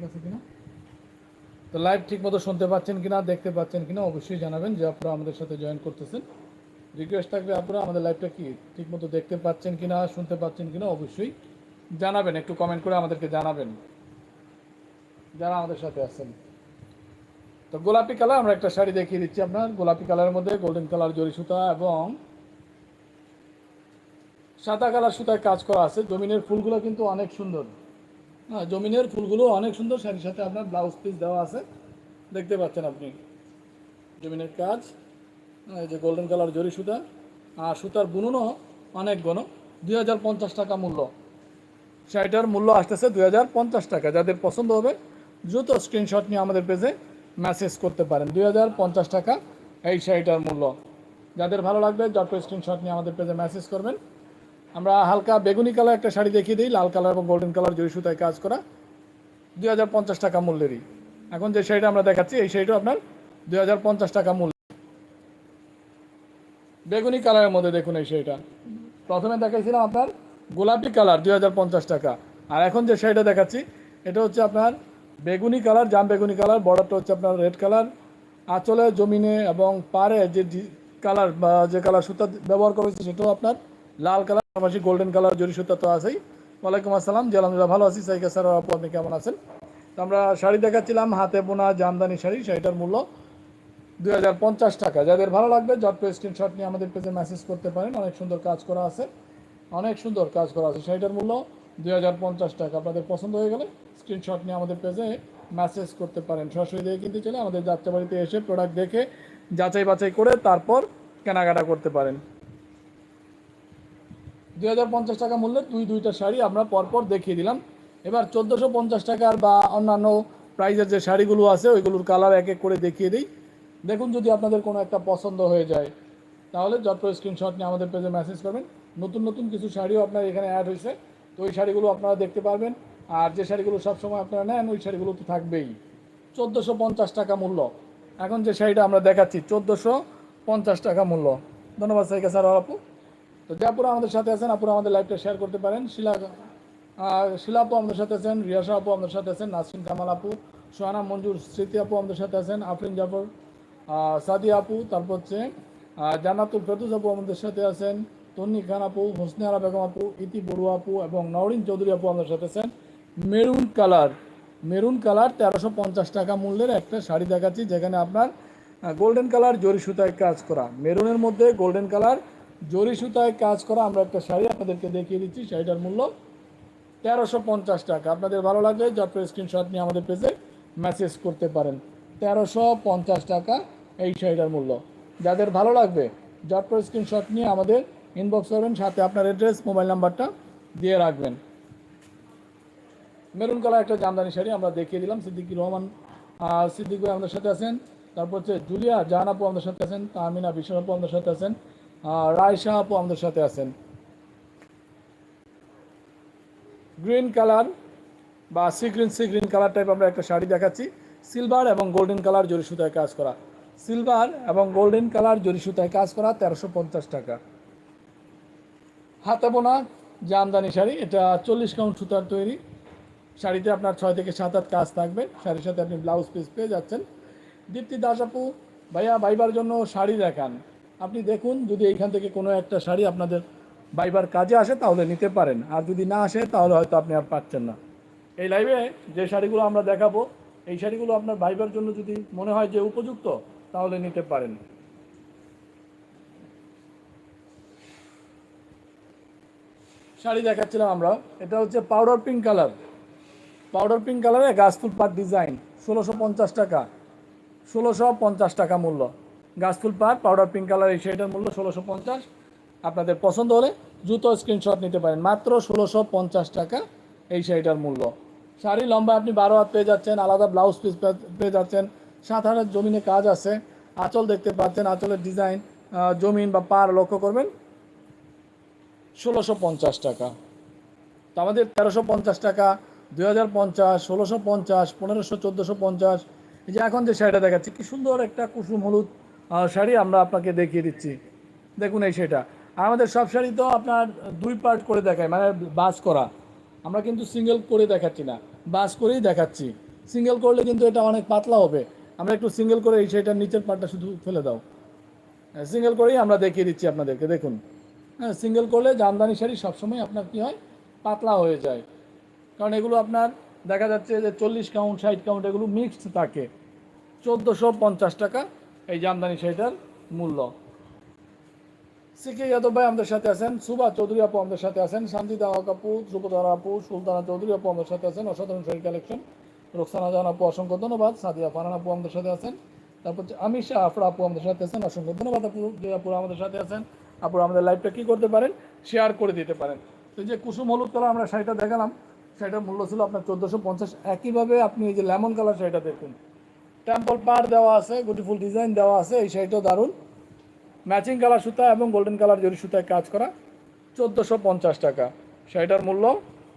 ঠিক আছে কিনা? তো লাইভ ঠিক মতো শুনতে পাচ্ছেন কিনা, দেখতে পাচ্ছেন কিনা, অবশ্যই জানাবেন যে আপনারা আমাদের সাথে জয়েন করতেছেন। রিকোয়েস্ট থাকবে আপনারা আমাদের লাইভটা কি ঠিক মতো দেখতে পাচ্ছেন কিনা, শুনতে পাচ্ছেন কিনা, অবশ্যই জানাবেন, একটু কমেন্ট করে আমাদেরকে জানাবেন। যারা আমাদের সাথে আছেন। তো গোলাপি কালার আমরা একটা শাড়ি দেখিয়ে দিচ্ছি আপনার। গোলাপি কালারের মধ্যে গোল্ডেন কালার জরি সুতা এবং সাদা কালার সুতায় কাজ করা আছে। জমিনের ফুলগুলো কিন্তু অনেক সুন্দর। হ্যাঁ জমিনের ফুলগুলো অনেক সুন্দর। শাড়ির সাথে আপনার ব্লাউজ পিস দেওয়া আছে। দেখতে পাচ্ছেন আপনি। জমিনের কাজ, এই যে গোল্ডেন কালার জরি সুতা। আর সুতার বুননও অনেক গণ দুই হাজার পঞ্চাশ টাকা মূল্য। শাড়িটার মূল্য আসতেছে দুই হাজার পঞ্চাশ টাকা। যাদের পছন্দ হবে, দ্রুত স্ক্রিনশট নিয়ে আমাদের পেজে মেসেজ করতে পারেন। দুই হাজার পঞ্চাশ টাকা এই শাড়িটার মূল্য। যাদের ভালো লাগবে, যত স্ক্রিনশট নিয়ে আমাদের পেজে মেসেজ করবেন আমরা হালকা বেগুনি কালার একটা শাড়ি দেখিয়ে দিই, লাল কালার এবং গোল্ডেন কালার জরি সুতায় কাজ করা। দুই হাজার পঞ্চাশ টাকা মূল্যেরই। এখন যে শাড়িটা আমরা দেখাচ্ছি, এই শাড়িটা আপনার দুই হাজার পঞ্চাশ টাকা মূল্য। বেগুনি কালারের মধ্যে দেখুন এই শাড়িটা। প্রথমে দেখাইছিলাম আপনার গোলাপি কালার, দুই হাজার পঞ্চাশ টাকা। আর এখন যে শাড়িটা দেখাচ্ছি, এটা হচ্ছে আপনার বেগুনি কালার, জাম বেগুনি কালার, বর্ডারটা হচ্ছে আপনার রেড কালার। আঁচলে, জমিনে এবং পারে যে কালার বা যে কালার সুতা ব্যবহার করা হয়েছে, সেটাও আপনার লাল কালার পাশাপাশি গোল্ডেন কালার জরি সুতা তো আছেই। ওয়ালাইকুম আসসালাম, জি, আলহামদুলিল্লাহ ভালো আছি। সাইকা স্যার আপু, আপনি কেমন আছেন? আমরা শাড়ি দেখাচ্ছিলাম, হাতে বোনা জামদানি শাড়ি, শাড়িটার মূল্য দুই হাজার পঞ্চাশ টাকা। যাদের ভালো লাগবে জট পে স্ক্রিনশট নিয়ে আমাদের পেজে মেসেজ করতে পারেন। অনেক সুন্দর কাজ করা আছে। অনেক সুন্দর কাজ করা আছে। শাড়িটার মূল্য দুই হাজার পঞ্চাশ টাকা। আপনাদের পছন্দ হয়ে গেলে স্ক্রিনশট নিয়ে আমাদের পেজে মেসেজ করতে পারেন। সরাসরি দিয়ে কিনতে চলে আমাদের যাত্রাবাড়িতে এসে প্রোডাক্ট দেখে যাচাই বাছাই করে তারপর কেনাকাটা করতে পারেন। দুই হাজার পঞ্চাশ টাকা মূল্যের দুই দুইটা শাড়ি আমরা পরপর দেখিয়ে দিলাম। এবার চোদ্দোশো পঞ্চাশ টাকার বা অন্যান্য প্রাইজের যে শাড়িগুলো আছে, ওইগুলোর কালার এক এক করে দেখিয়ে দিই। দেখুন যদি আপনাদের কোনো একটা পছন্দ হয়ে যায়, তাহলে যত স্ক্রিনশট নিয়ে আমাদের পেজে মেসেজ করবেন। নতুন নতুন কিছু শাড়িও আপনার এখানে অ্যাড হয়েছে, তো ওই শাড়িগুলো আপনারা দেখতে পারবেন। আর যে শাড়িগুলো সবসময় আপনারা নেন, ওই শাড়িগুলো তো থাকবেই। চোদ্দোশো পঞ্চাশ টাকা মূল্য। এখন যে শাড়িটা আমরা দেখাচ্ছি, চোদ্দোশো পঞ্চাশ টাকা মূল্য। ধন্যবাদ সাইকা স্যার আপু তো যে আপুরা আমাদের সাথে আছেন, আপুরা আমাদের লাইভটা শেয়ার করতে পারেন। শিলা শিলা আপু আমাদের সাথে আছেন রিয়াসা আপু আমাদের সাথে আছেন, নাসরিন কামাল আপু, সোহানা, মঞ্জুর, স্মৃতি আপু আমাদের সাথে আছেন, আফরিন জাফর সাদিয়া আপু, তারপর হচ্ছে জান্নাতুল ফেরদুস আপু আমাদের সাথে আছেন, তন্নি খান আপু হোসনে বেগম আপু, ইতি বড়ুয়া আপু এবং নওরিন চৌধুরী আপু আমাদের সাথে আছেন। মেরুন কালার মেরুন কালার তেরোশো পঞ্চাশ টাকা মূল্যের একটা শাড়ি দেখাচ্ছি, যেখানে আপনার গোল্ডেন কালার জরি সুতায় কাজ করা। মেরুনের মধ্যে গোল্ডেন কালার জরি সুতায় কাজ করা আমরা একটা শাড়ি আপনাদেরকে দেখিয়ে দিচ্ছি শাড়িটার মূল্য তেরোশো পঞ্চাশ টাকা। আপনাদের ভালো লাগলে যত স্ক্রিনশট নিয়ে আমাদের পেজে মেসেজ করতে পারেন। তেরোশো পঞ্চাশ টাকা এই শাড়িটার মূল্য। যাদের ভালো লাগবে যত স্ক্রিনশট নিয়ে আমাদের ইনবক্স করবেন সাথে আপনার অ্যাড্রেস মোবাইল নাম্বারটা দিয়ে রাখবেন। মেরুন কালার একটা জামদানি শাড়ি আমরা দেখিয়ে দিলাম সিদ্দিকুর রহমান আহ, সিদ্দিক ভাই আমাদের সাথে আছেন। তারপর হচ্ছে জুলিয়া জাহান আপু আমাদের সাথে আছেন তামিনা বিশ্বর আপু আমাদের সাথে আছেন। রায়শা আপু আমাদের সাথে আছেন। গ্রিন কালার বা sea green sea green colour type আমরা একটা শাড়ি দেখাচ্ছি। সিলভার এবং গোল্ডেন কালার জরি সুতায় কাজ করা। সিলভার এবং গোল্ডেন কালার জরি সুতায় কাজ করা তেরোশো পঞ্চাশ টাকা। হাতে বোনা জামদানি শাড়ি, এটা চল্লিশ কাউন্ট সুতার তৈরি। শাড়িতে আপনার ছয় থেকে সাত হাত কাজ থাকবে। শাড়ির সাথে আপনি ব্লাউজ পিস পেয়ে যাচ্ছেন। দীপ্তি দাস আপু, ভাইয়া বাইবার জন্য শাড়ি দেখান। আপনি দেখুন, যদি এইখান থেকে কোনো একটা শাড়ি আপনাদের বাইবার কাজে আসে, তাহলে নিতে পারেন। আর যদি না আসে, তাহলে হয়তো আপনি আর পাচ্ছেন না। এই লাইভে যে শাড়িগুলো আমরা দেখাবো, এই শাড়িগুলো আপনার বাইবার জন্য যদি মনে হয় যে উপযুক্ত, তাহলে নিতে পারেন। শাড়ি দেখাচ্ছিলাম আমরা। এটা হচ্ছে powder pink colour powder pink কালারে গাছ ফুল পাট ডিজাইন ষোলোশো পঞ্চাশ টাকা। ষোলোশো পঞ্চাশ টাকা মূল্য। গাছ ফুল পাট পাউডার পিঙ্ক কালার এই শাড়িটার মূল্য ষোলোশো পঞ্চাশ। আপনাদের পছন্দ হলে দ্রুত স্ক্রিনশট নিতে পারেন। মাত্র ষোলোশো পঞ্চাশ টাকা এই শাড়িটার মূল্য। শাড়ি লম্বা আপনি বারো হাত পেয়ে যাচ্ছেন, আলাদা ব্লাউজ পিস পেয়ে যাচ্ছেন, সাত হাজার জমিনে কাজ আছে। আঁচল দেখতে পাচ্ছেন, আঁচলের ডিজাইন জমিন বা পার লক্ষ্য করবেন। ষোলোশো পঞ্চাশ টাকা। তো আমাদের তেরোশো পঞ্চাশ টাকা, দুই হাজার পঞ্চাশ, ষোলোশো পঞ্চাশ, পনেরোশো, চোদ্দোশো পঞ্চাশ। এই যে এখন যে শাড়িটা দেখাচ্ছি, কি সুন্দর একটা কুসুম হলুদ শাড়ি আমরা আপনাকে দেখিয়ে দিচ্ছি। দেখুন এই আর আমাদের সব শাড়ি তো আপনার দুই পার্ট করে দেখায় মানে বাস করা। আমরা কিন্তু সিঙ্গেল করে দেখাচ্ছি না, বাস করেই দেখাচ্ছি। সিঙ্গেল করলে কিন্তু এটা অনেক পাতলা হবে। আমরা একটু সিঙ্গেল করে এই শাড়িটার নিচের পার্টটা শুধু ফেলে দাও। সিঙ্গেল করেই আমরা দেখিয়ে দিচ্ছি আপনাদেরকে, দেখুন। হ্যাঁ সিঙ্গেল করলে জামদানি শাড়ি সবসময় আপনার কী হয়? পাতলা হয়ে যায়। কারণ এগুলো আপনার দেখা যাচ্ছে যে চল্লিশ কাউন্ট ষাট কাউন্ট এগুলো মিক্সড থাকে। চোদ্দোশো পঞ্চাশ টাকা এই জামদানি শাড়িটার মূল্য। সিকে যাদব ভাই আমাদের সাথে আছেন, সুবা চৌধুরী আপু আমাদের সাথে আছেন, শান্তি দাওয়া কাপু ধ্রুপধারা আপু, সুলতানা চৌধুরী আপু আমাদের সাথে আছেন, অসাধারণ শাড়ি কালেকশন রোকসানা জাহান আপু, অসংখ্য ধন্যবাদ। সাদিয়া ফারান আপু আমাদের সাথে আছেন। তারপর আমির শাহ আফরা আপু আমাদের সাথে আছেন, অসংখ্য ধন্যবাদ আপু, যে আপুরা আমাদের সাথে আছেন। আপুরা আমাদের লাইভটা কী করতে পারেন শেয়ার করে দিতে পারেন। তো যে কুসুম হলুদ কালার আমরা শাড়িটা দেখালাম, শাড়িটার মূল্য ছিল আপনার চোদ্দোশো পঞ্চাশ। একইভাবে আপনি এই যে লেমন কালার শাড়িটা দেখুন। টেম্পল পার দেওয়া আছে গুটিফুল ডিজাইন দেওয়া আছে, এই শাড়িটাও দারুণ। ম্যাচিং কালার সুতা এবং গোল্ডেন কালার জরি সুতায় কাজ করা। চোদ্দোশো পঞ্চাশ টাকা। শাড়িটার মূল্য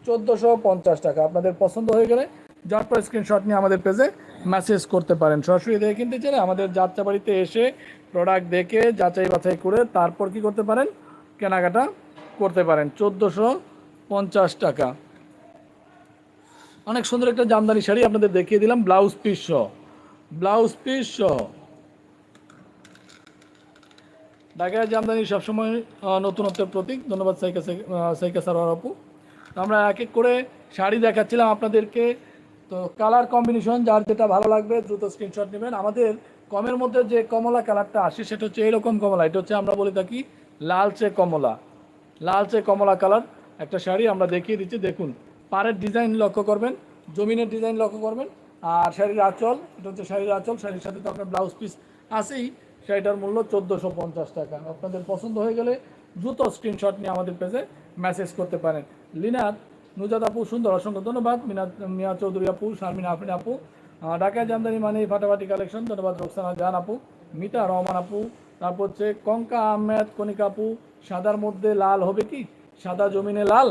চোদ্দোশো পঞ্চাশ টাকা। আপনাদের পছন্দ হয়ে গেলে ঝটপট স্ক্রিনশট নিয়ে আমাদের পেজে মেসেজ করতে পারেন। সরাসরি দেখে কিনতে চাইলে আমাদের যাত্রা বাড়িতে এসে প্রোডাক্ট দেখে যাচাই বাছাই করে তারপর কি করতে পারেন? কেনাকাটা করতে পারেন। চোদ্দোশো পঞ্চাশ টাকা। অনেক সুন্দর একটা জামদানি শাড়ি আপনাদের দেখিয়ে দিলাম, ব্লাউজ পিস সহ। ব্লাউজ পিস সহ। ঢাকায় জামদানি সবসময় নতুনত্বের প্রতীক। ধন্যবাদ সাইকা সাইকা সারোয়ার আপু। আমরা এক এক করে শাড়ি দেখাচ্ছিলাম আপনাদেরকে। তো কালার কম্বিনেশন যার যেটা ভালো লাগবে, দ্রুত স্ক্রিনশট নেবেন। আমাদের কমের মধ্যে যে কমলা কালারটা আসে, সেটা হচ্ছে এইরকম কমলা। এটা হচ্ছে আমরা বলে থাকি লালচে কমলা। লালচে কমলা কালার একটা শাড়ি আমরা দেখিয়ে দিচ্ছি। দেখুন, পাড়ের ডিজাইন লক্ষ্য করবেন, জমিনের ডিজাইন লক্ষ্য করবেন। আর শাড়ির আঁচল, এটা হচ্ছে শাড়ির আঁচল, শাড়ির সাথে তো আপনার ব্লাউজ পিস আছেই। শাড়িটার মূল্য চোদ্দোশো পঞ্চাশ টাকা। আপনাদের পছন্দ হয়ে গেলে দ্রুত স্ক্রিনশট নিয়ে আমাদের পেজে মেসেজ করতে পারেন। লিনাত নুজাদ আপু, সুন্দর, অসংখ্য ধন্যবাদ। মিনাত, মিয়া চৌধুরী আপু, শারমিন আফরিন আপু ঢাকায় জামদানি মানে ফাটাফাটি কালেকশন ধন্যবাদ রোকসানা জাহান আপু, মিতা রহমান আপু, তারপর হচ্ছে কঙ্কা আহমেদ কনিকা আপু, সাদার মধ্যে লাল হবে কি? সাদা জমিনে লাল?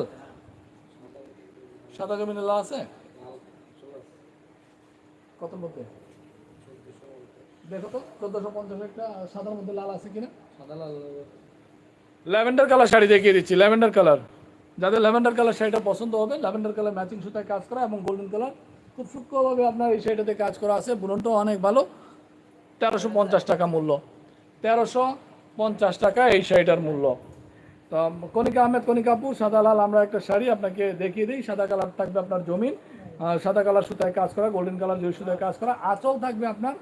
সাদা জমিনে লাল আছে? কত মধ্যে দেখো তো চোদ্দশো পঞ্চাশ একটা সাদার মধ্যে লাল আছে কিনা? সাদা লাল ল্যাভেন্ডার কালার শাড়ি দেখিয়ে দিচ্ছি ল্যাভেন্ডার কালার যাদের ল্যাভেন্ডার কালার শাড়িটা পছন্দ হবে ল্যাভেন্ডার কালার ম্যাচিং সুতায় কাজ করা এবং গোল্ডেন কালার খুব সূক্ষ্মভাবে আপনার এই শাড়িটাতে কাজ করা আছে বুননটাও অনেক ভালো। তেরোশো পঞ্চাশ টাকা মূল্য। তেরোশো পঞ্চাশ টাকা এই শাড়িটার মূল্য। তো কনিকা আহমেদ আপু সাদা লাল আমরা একটা শাড়ি আপনাকে দেখিয়ে দিই সাদা কালার থাকবে আপনার জমিন। সাদা কালার সুতায় কাজ করা গোল্ডেন কালার জয় সুতায় কাজ করা, আঁচল থাকবে আপনার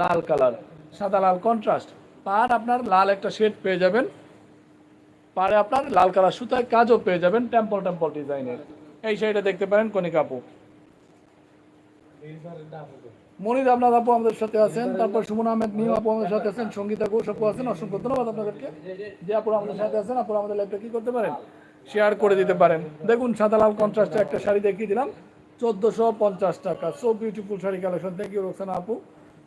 লাল কালার, সাদা লাল কন্ট্রাস্ট পার আপনার লাল একটা শেড পেয়ে যাবেন। পারে আপনার লাল কালার সুতায় কাজও পেয়ে যাবেন টেম্পল টেম্পল ডিজাইনের এই শাড়িটা দেখতে পারেন কনিকা আপু। মনির আপনার আপু আমাদের সাথে আছেন, তারপর সুমন আহমেদ নিউ আপু আমাদের সাথে আছেন, সঙ্গীতা ঘোষ আপু আছেন, অসংখ্য ধন্যবাদ আপনাদেরকে। যে আপু আমাদের সাথে আছেন, আপু আমাদের লাইভটা কি করতে পারেন? শেয়ার করে দিতে পারেন। দেখুন, সাদা লাল কন্ট্রাস্টে একটা শাড়ি দেখিয়ে দিলাম। চোদ্দোশো পঞ্চাশ টাকা। So beautiful sari collection thank you Roksana আপু।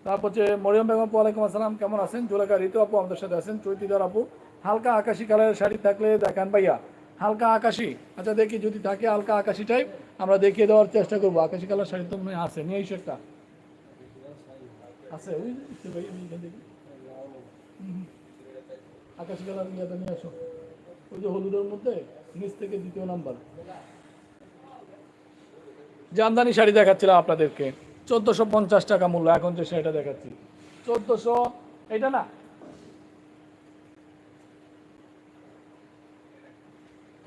তারপর হচ্ছে মরিয়ম বেগম ওয়ালাইকুম আসসালাম। কেমন আছেন? জোলেখা ঋতু আপু আমাদের সাথে আছেন। চৈতিদার আপু, হালকা আকাশি কালারের শাড়ি থাকলে দেখান ভাইয়া। হালকা আকাশি। আচ্ছা দেখি যদি থাকে হালকা আকাশি টাইপ আমরা দেখিয়ে দেওয়ার চেষ্টা করব। আকাশি কালার শাড়ি তো মনে আছে। নিয়ে এসো একটা। আছে। আকাশি কালার নিয়ে আসো। ওই যে হলুদের মধ্যে, নিচ থেকে দ্বিতীয় নাম্বার। জামদানি শাড়ি দেখাচ্ছিলাম আপনাদেরকে। চোদ্দোশো পঞ্চাশ টাকা মূল্য, এখন যে শাড়িটা দেখাচ্ছি। চোদ্দোশো এটা না?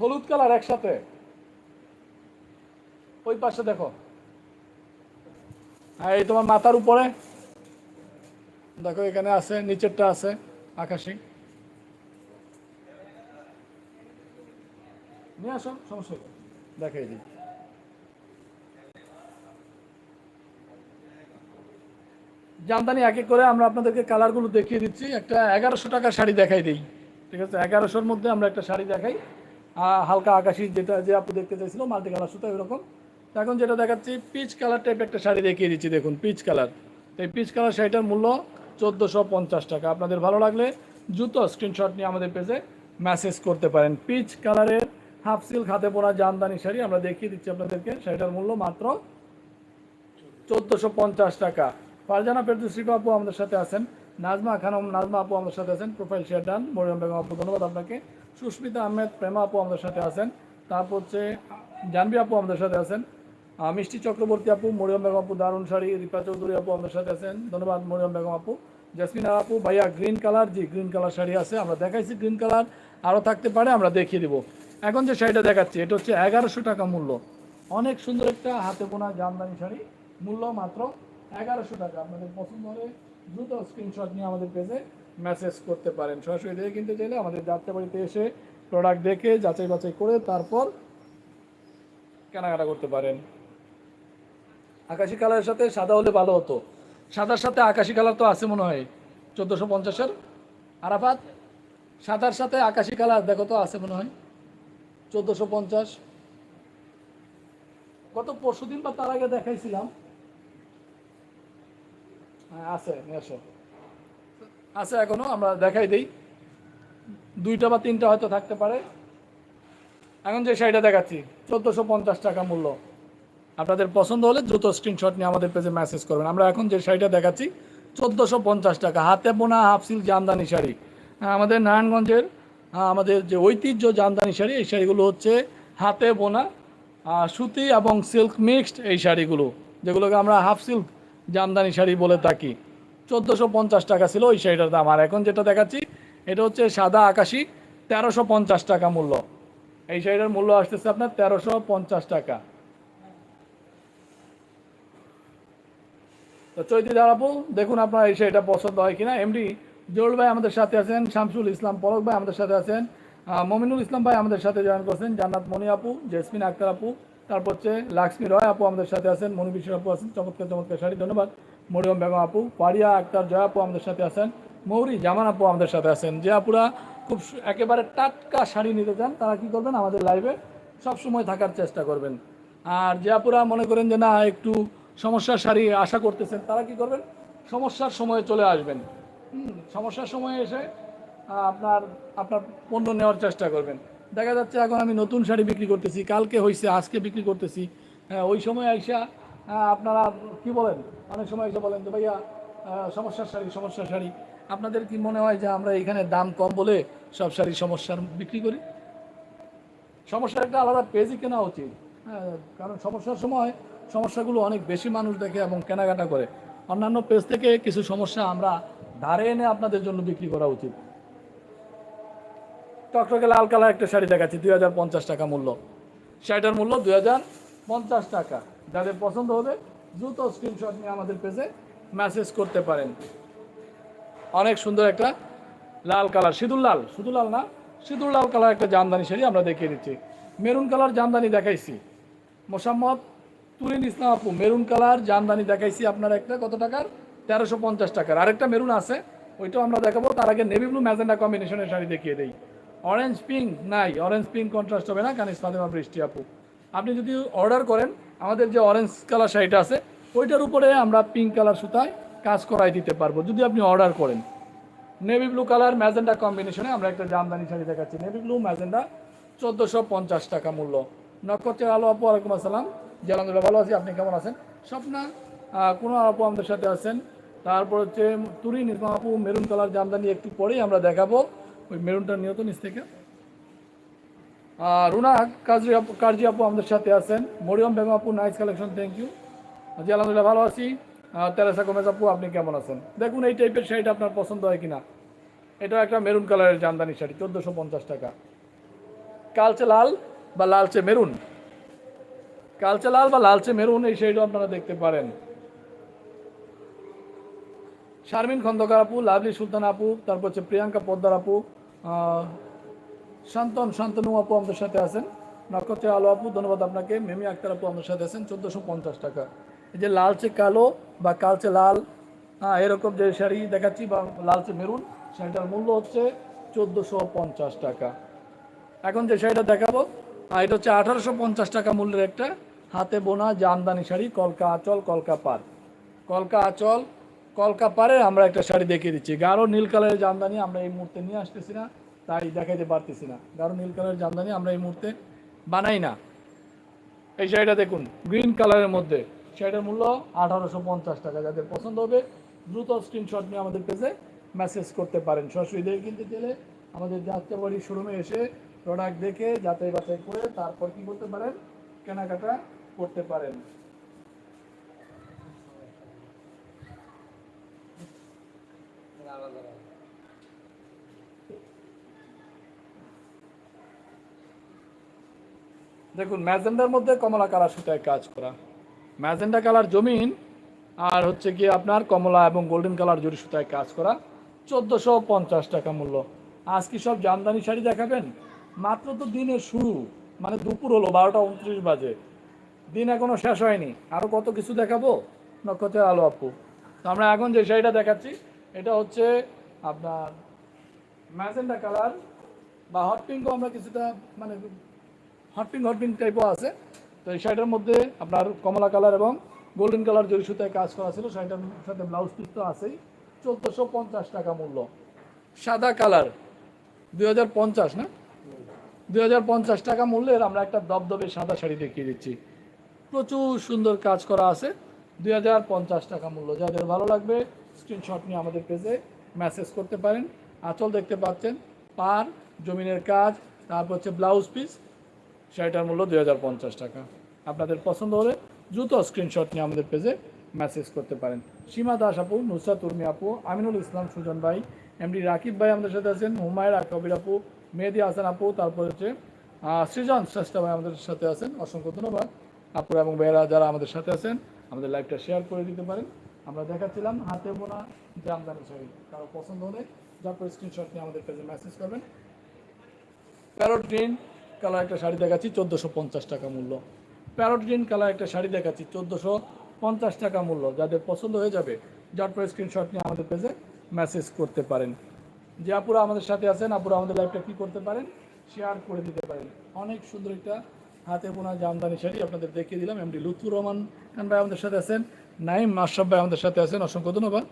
হলুদ কালার একসাথে। ওই পাশে দেখো। আর এই তোমার মাথার উপরে। দেখো, এখানে আছে, নিচেরটা আছে, আকাশি। নিয়ে আসো, সমস্যা। দেখাই দিই। জামদানি এক এক করে আমরা আপনাদেরকে কালারগুলো দেখিয়ে দিচ্ছি। একটা এগারোশো টাকার শাড়ি দেখাই দিই। ঠিক আছে? এগারোশোর মধ্যে আমরা একটা শাড়ি দেখাই। হালকা আকাশি যেটা যে আপনি দেখতে চাইছিল, মাল্টি কালার সুতো এরকম। এখন যেটা দেখাচ্ছি, পিচ কালার টাইপ একটা শাড়ি দেখিয়ে দিচ্ছি, দেখুন, পিচ কালার। তো এই পিচ কালার শাড়িটার মূল্য চোদ্দোশো পঞ্চাশ টাকা। আপনাদের ভালো লাগলে জুতো স্ক্রিনশট নিয়ে আমাদের পেজে মেসেজ করতে পারেন। পিচ কালারের হাফ সিল্ক হাতে পরা জামদানি শাড়ি আমরা দেখিয়ে দিচ্ছি আপনাদেরকে। শাড়িটার মূল্য মাত্র চোদ্দোশো পঞ্চাশ টাকা। ফারজানা ফেরদুসি আপু আমাদের সাথে আছেন। নাজমা খানম, নাজমা আপু আমাদের সাথে আছেন। Profile share done. Mariam Begum আপু, ধন্যবাদ আপনাকে। সুস্মিতা আহমেদ, প্রেমা আপু আমাদের সাথে আছেন। তারপর হচ্ছে জানবি আপু আমাদের সাথে আছেন। মিষ্টি চক্রবর্তী আপু, মরিয়ম বেগম আপু, দারুণ শাড়ি, রিপা চৌধুরী আপু আমাদের সাথে আছেন। ধন্যবাদ মরিয়ম বেগম আপু। জেসমিন আপু, ভাইয়া গ্রিন কালার, জি, গ্রিন কালার শাড়ি আছে। আমরা দেখাইছি গ্রিন কালার আরও থাকতে পারে, আমরা দেখিয়ে দিব। এখন যে শাড়িটা দেখাচ্ছি, এটা হচ্ছে এগারোশো টাকা মূল্য। অনেক সুন্দর একটা হাতে বোনা জামদানি শাড়ি। মূল্য মাত্র এগারোশো টাকা। আপনাদের পছন্দ হলে দ্রুত স্ক্রিনশট নিয়ে আমাদের পেজে মেসেজ করতে পারেন। সরাসরি দেখে কিনতে চাইলে আমাদের যাত্রা বাড়িতে এসে প্রোডাক্ট দেখে যাচাই বাছাই করে তারপর কেনাকাটা করতে পারেন। আকাশি কালারের সাথে সাদা হলে ভালো হতো। সাদার সাথে আকাশি কালার তো আছে মনে হয়। চোদ্দোশো পঞ্চাশের আরাফাত। সাদার সাথে আকাশি কালার দেখো তো আছে মনে হয়। চোদ্দোশো পঞ্চাশ। গত পরশু দিন বা তার আগে দেখাইছিলাম। আছে নিয়ে আছে এখনও আমরা দেখাই দিই। দুইটা বা তিনটা হয়তো থাকতে পারে। এখন যে শাড়িটা দেখাচ্ছি চোদ্দোশো পঞ্চাশ টাকা মূল্য। আপনাদের পছন্দ হলে দ্রুত স্ক্রিনশট নিয়ে আমাদের পেজে মেসেজ করবেন। আমরা এখন যে শাড়িটা দেখাচ্ছি চোদ্দোশো পঞ্চাশ টাকা। হাতে বোনা হাফ সিল্ক জামদানি শাড়ি। হ্যাঁ, আমাদের নারায়ণগঞ্জের আহ, আমাদের যে ঐতিহ্য জামদানি শাড়ি এই শাড়িগুলো হচ্ছে হাতে বোনা সুতি এবং সিল্ক মিক্সড এই শাড়িগুলো যেগুলোকে আমরা হাফ সিল্ক জামদানি শাড়ি বলে থাকি চোদ্দোশো পঞ্চাশ টাকা ছিল ওই শাড়িটার দাম। আর এখন যেটা দেখাচ্ছি, এটা হচ্ছে সাদা আকাশি, তেরোশো পঞ্চাশ টাকা মূল্য। এই শাড়িটার মূল্য আসতেছে আপনার তেরোশো পঞ্চাশ টাকা। তো চৈতি দাঁড়াবো দেখুন আপনার এই শাড়িটা পছন্দ হয় কিনা। এমডি জরুল ভাই আমাদের সাথে আছেন, শামসুল ইসলাম পলক ভাই আমাদের সাথে আছেন মমিনুল ইসলাম ভাই আমাদের সাথে জয়েন করছেন, জান্নাত মনি আপু জেসমিন আক্তার আপু তারপর হচ্ছে লাক্সমি রয় আপু আমাদের সাথে আছেন, মনি বিশ্ব আপু আছেন, চমৎকার চমৎকার শাড়ি, ধন্যবাদ। মরিয়ম বেগম আপু, পারিয়া আক্তার জয় আপু আমাদের সাথে আছেন, মৌরি জামান আপু আমাদের সাথে আছেন। যে আপুরা খুব একেবারে টাটকা শাড়ি নিতে চান, তারা কি করবেন? আমাদের লাইভে সবসময় থাকার চেষ্টা করবেন। আর যে আপুরা মনে করেন যে, না, একটু সমস্যার শাড়ি আশা করতেছেন, তারা কি করবেন? সমস্যার সময়ে চলে আসবেন। সমস্যার সময়ে এসে আপনার আপনার পণ্য নেওয়ার চেষ্টা করবেন। দেখা যাচ্ছে এখন আমি নতুন শাড়ি বিক্রি করতেছি কালকে হয়েছে আজকে বিক্রি করতেছি। হ্যাঁ, ওই সময় আইসা আপনারা কি বলেন? অনেক সময় এসে বলেন যে ভাইয়া সমস্যার শাড়ি সমস্যার শাড়ি। আপনাদের কি মনে হয় যে আমরা এখানে দাম কম বলে সব শাড়ি সমস্যার বিক্রি করি? সমস্যার একটা আলাদা পেজই কেনা উচিত। হ্যাঁ কারণ সমস্যার সময় সমস্যাগুলো অনেক বেশি মানুষ দেখে এবং কেনাকাটা করে। অন্যান্য পেজ থেকে কিছু সমস্যা আমরা ধারে এনে আপনাদের জন্য বিক্রি করা উচিত। টকটকে লাল কালার একটা শাড়ি দেখাচ্ছি, দুই হাজার পঞ্চাশ টাকা মূল্য। শাড়িটার মূল্য দুই হাজার পঞ্চাশ টাকা। যাদের পছন্দ হবে, দ্রুত স্ক্রিনশট নিয়ে আমাদের পেজে মেসেজ করতে পারেন। অনেক সুন্দর একটা লাল কালার, সিঁদুর লাল, শুধু লাল না, সিঁদুর লাল কালার একটা জামদানি শাড়ি আমরা দেখিয়ে দিচ্ছি। মেরুন কালার জামদানি দেখাইছি। মোসাম্মদ তুরিন ইসলাম আপু, মেরুন কালার জামদানি দেখাইছি আপনার একটা, কত টাকার? তেরোশো পঞ্চাশ টাকার। আরেকটা মেরুন আছে, ওইটাও আমরা দেখাবো। তার আগে নেভি ব্লু ম্যাজেন্ডা কম্বিনেশনের শাড়ি দেখিয়ে দেই। অরেঞ্জ পিঙ্ক নাই অরেঞ্জ পিঙ্ক কন্ট্রাস্ট হবে না কানিস ফাতেমা বৃষ্টি, আপু। আপনি যদি অর্ডার করেন, আমাদের যে অরেঞ্জ কালার শাড়িটা আছে, ওইটার উপরে আমরা পিঙ্ক কালার সুতায় কাজ করাই দিতে পারব, যদি আপনি অর্ডার করেন। নেভি ব্লু কালার ম্যাজেন্ডা কম্বিনেশনে আমরা একটা জামদানি শাড়ি দেখাচ্ছি। নেভি ব্লু ম্যাজেন্ডা চোদ্দোশো পঞ্চাশ টাকা মূল্য। নক্ষত্রের আলো, আপু ওয়ালাইকুম আসসালাম। জি, আলহামদুলিল্লাহ, ভালো আছি। আপনি কেমন আছেন? স্বপ্না কোনো আপু আমাদের সাথে আছেন? তারপর হচ্ছে তুরিন ইসলাম আপু মেরুন কালার জামদানি একটু পরেই আমরা দেখাবো। ওই মেরুনটা নিয়ত নিচ থেকে। আর রুনা কাজী আপু আপু আমাদের সাথে আছেন। মরিয়ম বেগম আপু নাইস কালেকশন থ্যাংক ইউ জি, আলহামদুলিল্লাহ ভালো আছি। তেরেসা গোমেজ আপু, আপনি কেমন আছেন? দেখুন, এই টাইপের শাড়িটা আপনার পছন্দ হয় কিনা? এটা একটা মেরুন কালারের জামদানি শাড়ি, চোদ্দোশো পঞ্চাশ টাকা। কালচে লাল বা লালচে মেরুন? কালচে লাল বা লালচে মেরুন, এই শাড়িটা আপনারা দেখতে পারেন। শারমিন খন্দকার আপু, লাভলি সুলতান আপু, তারপর হচ্ছে প্রিয়াঙ্কা পোদ্দার আপু শান্তন, শান্তনু আপু আমাদের সাথে আছেন। নক্ষত্রের আলো আপু, ধন্যবাদ আপনাকে। মেমি আক্তার আপু আমাদের সাথে আছেন, চোদ্দোশো পঞ্চাশ টাকা। এই যে লালচে কালো বা কালচে লাল হ্যাঁ এরকম যে শাড়ি দেখাচ্ছি বা লালচে মেরুন, শাড়িটার মূল্য হচ্ছে চোদ্দোশো পঞ্চাশ টাকা। এখন যে শাড়িটা দেখাবো এটা হচ্ছে আঠারোশো পঞ্চাশ টাকা মূল্যের একটা হাতে বোনা জামদানি শাড়ি, কলকা আঁচল, কলকা পার কলকা আঁচল কলকা পারে আমরা একটা শাড়ি দেখিয়ে দিচ্ছি। গাঢ় নীল কালারের জামদানি আমরা এই মুহূর্তে নিয়ে আসতেছি না, তাই দেখাইতে পারতেছি না। গাঢ় নীল কালারের জামদানি আমরা এই মুহূর্তে বানাই না। এই শাড়িটা দেখুন, গ্রিন কালারের মধ্যে। শাড়িটার মূল্য আঠারোশো পঞ্চাশ টাকা। যাদের পছন্দ হবে, দ্রুত স্ক্রিনশট নিয়ে আমাদের পেজে মেসেজ করতে পারেন। সরাসরি দেখে কিনতে গেলে আমাদের যাত্রা যাত্রাবাড়ি শোরুমে এসে প্রোডাক্ট দেখে যাচাই বাছাই করে তারপর কি করতে পারেন, কেনাকাটা করতে পারেন। দেখুন, ম্যাজেন্ডার মধ্যে কমলা কালার সুতায় কাজ করা। ম্যাজেন্ডা কালার জমিন, আর হচ্ছে কি আপনার কমলা এবং গোল্ডেন কালার জরি সুতায় কাজ করা। চোদ্দোশো পঞ্চাশ টাকা মূল্য। আজ কি সব জামদানি শাড়ি দেখাবেন? মাত্র তো দিনের শুরু মানে দুপুর হলো, বারোটা উনত্রিশ বাজে। দিন এখনও শেষ হয়নি। আরও কত কিছু দেখাবো? নক্ষত্রের আলো আপু। তো আমরা এখন যে শাড়িটা দেখাচ্ছি এটা হচ্ছে আপনার ম্যাজেন্ডা কালার বা হট পিঙ্কও আমরা কিছুটা মানে হট পিঙ্ক হট পিঙ্ক টাইপও আছে। তো এই শাড়িটার মধ্যে আপনার কমলা কালার এবং গোল্ডেন কালার জরি সুতায় কাজ করা ছিল। শাড়িটার সাথে ব্লাউজ পিস তো আছেই। চোদ্দোশো পঞ্চাশ টাকা মূল্য। সাদা কালার। দুই হাজার পঞ্চাশ, না? দুই হাজার পঞ্চাশ টাকা মূল্যের আমরা একটা দবদবে সাদা শাড়ি দেখিয়ে দিচ্ছি। প্রচুর সুন্দর কাজ করা আছে। দুই হাজার পঞ্চাশ টাকা মূল্য। যাদের ভালো লাগবে স্ক্রিনশট নিয়ে আমাদের পেজে মেসেজ করতে পারেন। আঁচল দেখতে পাচ্ছেন, পার জমিনের কাজ, তারপর হচ্ছে ব্লাউজ পিস শাড়িটার মূল্য দুই হাজার পঞ্চাশ টাকা। আপনাদের পছন্দ হলে দ্রুত স্ক্রিনশট নিয়ে আমাদের পেজে মেসেজ করতে পারেন। সীমা দাস আপু নুসরাত উর্মি আপু, আমিনুল ইসলাম সুজন ভাই এমডি রাকিব ভাই আমাদের সাথে আছেন হুমায়রা কবির আপু, মেহেদি হাসান আপু, তারপর হচ্ছে সৃজন শ্রেষ্ঠ ভাই আমাদের সাথে আছেন। অসংখ্য ধন্যবাদ। আপুরা এবং ভাইয়েরা যারা আমাদের সাথে আছেন আমাদের লাইভটা শেয়ার করে দিতে পারেন। আমরা দেখাচ্ছিলাম হাতে বোনা জামদানি শাড়ি। কারও পছন্দ হলে যারপর স্ক্রিনশট নিয়ে আমাদের পেজে মেসেজ করবেন। প্যারট গ্রিন কালার একটা শাড়ি দেখাচ্ছি, চোদ্দোশো পঞ্চাশ টাকা মূল্য। প্যারট গ্রিন কালার একটা শাড়ি দেখাচ্ছি, চোদ্দোশো পঞ্চাশ টাকা মূল্য। যাদের পছন্দ হয়ে যাবে যার পরে স্ক্রিনশট নিয়ে আমাদের পেজে মেসেজ করতে পারেন। যে আপুরা আমাদের সাথে আছেন, আপুরা আমাদের লাইভটা কী করতে পারেন শেয়ার করে দিতে পারেন। অনেক সুন্দর একটা হাতে পোনা জামদানি শাড়ি আপনাদের দেখিয়ে দিলাম, এমডি লুৎফুর রহমান খান ভাই আমাদের সাথে আছেন, নাইম মাসব ভাই আমাদের সাথে আছেন, অসংখ্য ধন্যবাদ।